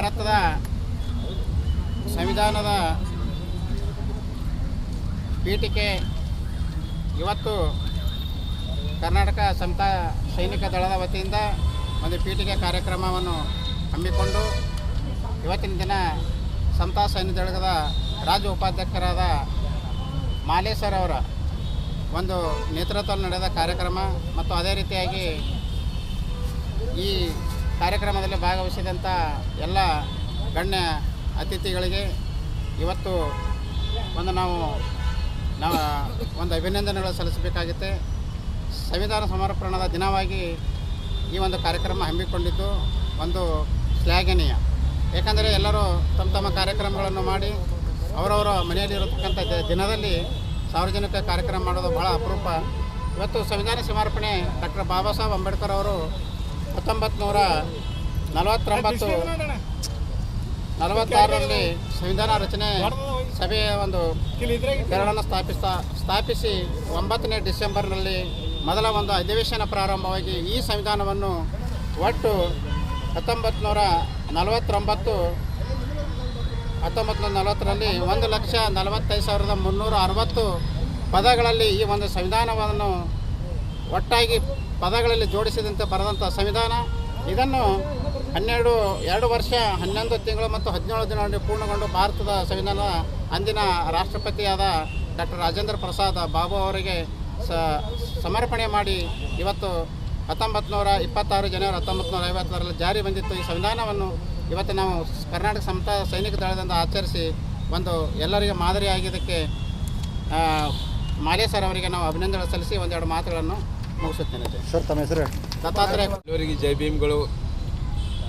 ಭಾರತದ ಸಂವಿಧಾನದ ಪೀಠಿಕೆ ಇವತ್ತು ಕರ್ನಾಟಕ ಸಂತ ಸೈನಿಕ ದಳದ ವತಿಯಿಂದ ಒಂದು ಪೀಠಿಕೆ ಕಾರ್ಯಕ್ರಮವನ್ನು ಹಮ್ಮಿಕೊಂಡು ಇವತ್ತಿನ ದಿನ ಸಂತಾ ಸೈನ್ಯ ದಳದ ರಾಜ್ಯ ಉಪಾಧ್ಯಕ್ಷರಾದ ಮಾಲೇಸರ್ ಅವರ ಒಂದು ನೇತೃತ್ವದಲ್ಲಿ ನಡೆದ ಕಾರ್ಯಕ್ರಮ ಮತ್ತು ಅದೇ ರೀತಿಯಾಗಿ ಈ ಕಾರ್ಯಕ್ರಮದಲ್ಲಿ ಭಾಗವಹಿಸಿದಂಥ ಎಲ್ಲ ಗಣ್ಯ ಅತಿಥಿಗಳಿಗೆ ಇವತ್ತು ಒಂದು ನಾವು ನಾವು ಒಂದು ಅಭಿನಂದನೆಗಳು ಸಲ್ಲಿಸಬೇಕಾಗುತ್ತೆ. ಸಂವಿಧಾನ ಸಮರ್ಪಣದ ದಿನವಾಗಿ ಈ ಒಂದು ಕಾರ್ಯಕ್ರಮ ಹಮ್ಮಿಕೊಂಡಿದ್ದು ಒಂದು ಶ್ಲಾಘನೀಯ. ಏಕೆಂದರೆ ಎಲ್ಲರೂ ತಮ್ಮ ತಮ್ಮ ಕಾರ್ಯಕ್ರಮಗಳನ್ನು ಮಾಡಿ ಅವರವರ ಮನೆಯಲ್ಲಿರತಕ್ಕಂಥ ದಿನದಲ್ಲಿ ಸಾರ್ವಜನಿಕ ಕಾರ್ಯಕ್ರಮ ಮಾಡೋದು ಬಹಳ ಅಪರೂಪ. ಇವತ್ತು ಸಂವಿಧಾನ ಸಮರ್ಪಣೆ ಡಾಕ್ಟರ್ ಬಾಬಾ ಸಾಹೇಬ್ ಅಂಬೇಡ್ಕರ್ ಅವರು ಹತ್ತೊಂಬತ್ತು ನೂರ ನಲವತ್ತೊಂಬತ್ತು ನಲವತ್ತಾರರಲ್ಲಿ ಸಂವಿಧಾನ ರಚನೆ ಸಭೆಯ ಒಂದು ಕೆರಳನ್ನು ಸ್ಥಾಪಿಸ್ತಾ ಸ್ಥಾಪಿಸಿ ಒಂಬತ್ತನೇ ಡಿಸೆಂಬರ್ನಲ್ಲಿ ಮೊದಲ ಒಂದು ಅಧಿವೇಶನ ಪ್ರಾರಂಭವಾಗಿ ಈ ಸಂವಿಧಾನವನ್ನು ಒಟ್ಟು ಹತ್ತೊಂಬತ್ತು ನೂರ ನಲವತ್ತೊಂಬತ್ತು ಹತ್ತೊಂಬತ್ತು ನೂರ ನಲವತ್ತರಲ್ಲಿ ಒಂದು ಲಕ್ಷ ನಲವತ್ತೈದು ಸಾವಿರದ ಮುನ್ನೂರ ಅರವತ್ತು ಪದಗಳಲ್ಲಿ ಈ ಒಂದು ಸಂವಿಧಾನವನ್ನು ಒಟ್ಟಾಗಿ ಪದಗಳಲ್ಲಿ ಜೋಡಿಸಿದಂತೆ ಬರೆದಂಥ ಸಂವಿಧಾನ. ಇದನ್ನು ಹನ್ನೆರಡು, ಎರಡು ವರ್ಷ, ಹನ್ನೊಂದು ತಿಂಗಳು ಮತ್ತು ಹದಿನೇಳು ದಿನಗಳಲ್ಲಿ ಪೂರ್ಣಗೊಂಡು ಭಾರತದ ಸಂವಿಧಾನ ಅಂದಿನ ರಾಷ್ಟ್ರಪತಿಯಾದ ಡಾಕ್ಟರ್ ರಾಜೇಂದ್ರ ಪ್ರಸಾದ್ ಬಾಬು ಅವರಿಗೆ ಸಮರ್ಪಣೆ ಮಾಡಿ ಇವತ್ತು ಹತ್ತೊಂಬತ್ತು ನೂರ ಇಪ್ಪತ್ತಾರು, ಜನವರಿ ಹತ್ತೊಂಬತ್ತು ನೂರ ಐವತ್ತರಲ್ಲಿ ಜಾರಿ ಬಂದಿತ್ತು. ಈ ಸಂವಿಧಾನವನ್ನು ಇವತ್ತು ನಾವು ಕರ್ನಾಟಕ ಸಮತಾ ಸೈನಿಕ ದಳದಿಂದ ಆಚರಿಸಿ ಒಂದು ಎಲ್ಲರಿಗೆ ಮಾದರಿಯಾಗಿದ್ದಕ್ಕೆ ಮಾಲೆ ಸರ್ ಅವರಿಗೆ ನಾವು ಅಭಿನಂದನೆ ಸಲ್ಲಿಸಿ ಒಂದೆರಡು ಮಾತುಗಳನ್ನು ಮುಗಿಸುತ್ತೇನೆ. ಸರ್ ತಮ್ಮ ಹೆಸರು? ದತ್ತಾತ್ರೇಯ. ಎಲ್ಲರಿಗೆ ಜೈ ಭೀಮ್ಗಳು.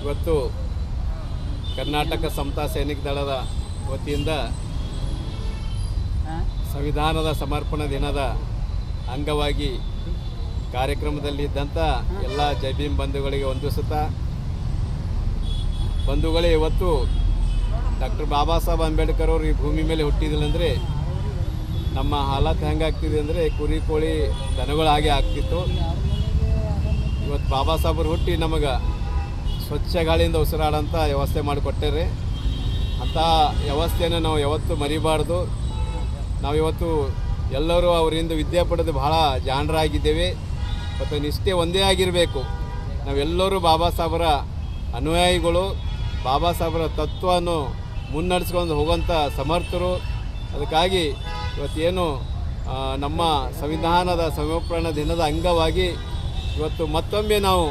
ಇವತ್ತು ಕರ್ನಾಟಕ ಸಮತಾ ಸೈನಿಕ ದಳದ ವತಿಯಿಂದ ಸಂವಿಧಾನದ ಸಮರ್ಪಣಾ ದಿನದ ಅಂಗವಾಗಿ ಕಾರ್ಯಕ್ರಮದಲ್ಲಿದ್ದಂಥ ಎಲ್ಲ ಜೈ ಭೀಮ್ ಬಂಧುಗಳಿಗೆ ವಂದಿಸುತ್ತಾ ಬಂಧುಗಳೇ ಇವತ್ತು ಡಾಕ್ಟರ್ ಬಾಬಾ ಸಾಹೇಬ್ ಅಂಬೇಡ್ಕರ್ ಅವರು ಈ ಭೂಮಿ ಮೇಲೆ ಹುಟ್ಟಿದಿಲ್ಲ ಅಂದರೆ ನಮ್ಮ ಹಾಲತ್ ಹೆಂಗಾಗ್ತಿದೆ ಅಂದರೆ ಕುರಿ, ಕೋಳಿ ದನಗಳಾಗೆ ಆಗ್ತಿತ್ತು. ಇವತ್ತು ಬಾಬಾ ಸಾಹೇಬ್ರು ಹುಟ್ಟಿ ನಮಗೆ ಸ್ವಚ್ಛ ಗಾಳಿಯಿಂದ ಉಸಿರಾಡೋಂಥ ವ್ಯವಸ್ಥೆ ಮಾಡಿಕೊಟ್ಟಾರೆ. ಅಂಥ ವ್ಯವಸ್ಥೆಯನ್ನು ನಾವು ಯಾವತ್ತೂ ಮರಿಬಾರ್ದು. ನಾವು ಇವತ್ತು ಎಲ್ಲರೂ ಅವರಿಂದ ವಿದ್ಯೆ ಪಡೆದು ಬಹಳ ಜಾಣರಾಗಿದ್ದೇವೆ. ಮತ್ತು ನಿಷ್ಠೆ ಒಂದೇ ಆಗಿರಬೇಕು. ನಾವೆಲ್ಲರೂ ಬಾಬಾ ಸಾಹೇಬರ ಅನುಯಾಯಿಗಳು. ಬಾಬಾ ಸಾಹೇಬರ ತತ್ವವನ್ನು ಮುನ್ನಡೆಸ್ಕೊಂಡು ಹೋಗುವಂಥ ಸಮರ್ಥರು. ಅದಕ್ಕಾಗಿ ಇವತ್ತೇನು ನಮ್ಮ ಸಂವಿಧಾನದ ಸಮರ್ಪಣ ದಿನದ ಅಂಗವಾಗಿ ಇವತ್ತು ಮತ್ತೊಮ್ಮೆ ನಾವು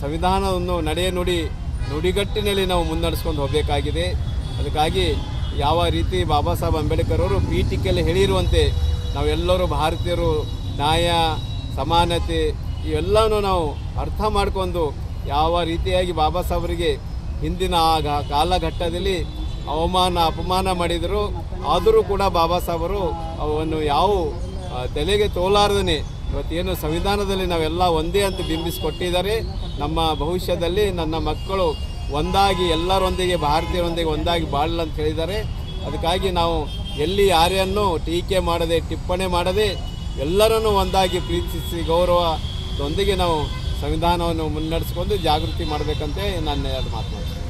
ಸಂವಿಧಾನವನ್ನು ನಡೆಯ ನುಡಿ, ನುಡಿಗಟ್ಟಿನಲ್ಲಿ ನಾವು ಮುನ್ನಡೆಸ್ಕೊಂಡು ಹೋಗಬೇಕಾಗಿದೆ. ಅದಕ್ಕಾಗಿ ಯಾವ ರೀತಿ ಬಾಬಾ ಸಾಹೇಬ್ ಅಂಬೇಡ್ಕರ್ ಅವರು ಪೀಠಿಕೆಯಲ್ಲಿ ಹೇಳಿರುವಂತೆ ನಾವೆಲ್ಲರೂ ಭಾರತೀಯರು, ನ್ಯಾಯ, ಸಮಾನತೆ ಇವೆಲ್ಲನೂ ನಾವು ಅರ್ಥ ಮಾಡಿಕೊಂಡು ಯಾವ ರೀತಿಯಾಗಿ ಬಾಬಾ ಸಾಹೇಬರಿಗೆ ಹಿಂದಿನ ಆ ಕಾಲಘಟ್ಟದಲ್ಲಿ ಅವಮಾನ, ಅಪಮಾನ ಮಾಡಿದರು. ಆದರೂ ಕೂಡ ಬಾಬಾ ಸಾಹೇಬರು ಅವನ್ನು ಯಾವ ತಲೆಗೆ ತೋಲಾರದೇ ಇವತ್ತೇನು ಸಂವಿಧಾನದಲ್ಲಿ ನಾವೆಲ್ಲ ಒಂದೇ ಅಂತ ಬಿಂಬಿಸಿಕೊಟ್ಟಿದ್ದಾರೆ. ನಮ್ಮ ಭವಿಷ್ಯದಲ್ಲಿ ನನ್ನ ಮಕ್ಕಳು ಒಂದಾಗಿ, ಎಲ್ಲರೊಂದಿಗೆ, ಭಾರತೀಯರೊಂದಿಗೆ ಒಂದಾಗಿ ಬಾಳಲ್ಲ ಅಂತ ಹೇಳಿದ್ದಾರೆ. ಅದಕ್ಕಾಗಿ ನಾವು ಎಲ್ಲಿ ಯಾರನ್ನು ಟೀಕೆ ಮಾಡದೆ, ಟಿಪ್ಪಣಿ ಮಾಡದೆ, ಎಲ್ಲರನ್ನೂ ಒಂದಾಗಿ ಪ್ರೀತಿಸಿ ಗೌರವದೊಂದಿಗೆ ನಾವು ಸಂವಿಧಾನವನ್ನು ಮುನ್ನಡೆಸ್ಕೊಂಡು ಜಾಗೃತಿ ಮಾಡಬೇಕಂತೆ ನನ್ನ ಎರಡು ಮಾತು ಮಾಡ್ತೀನಿ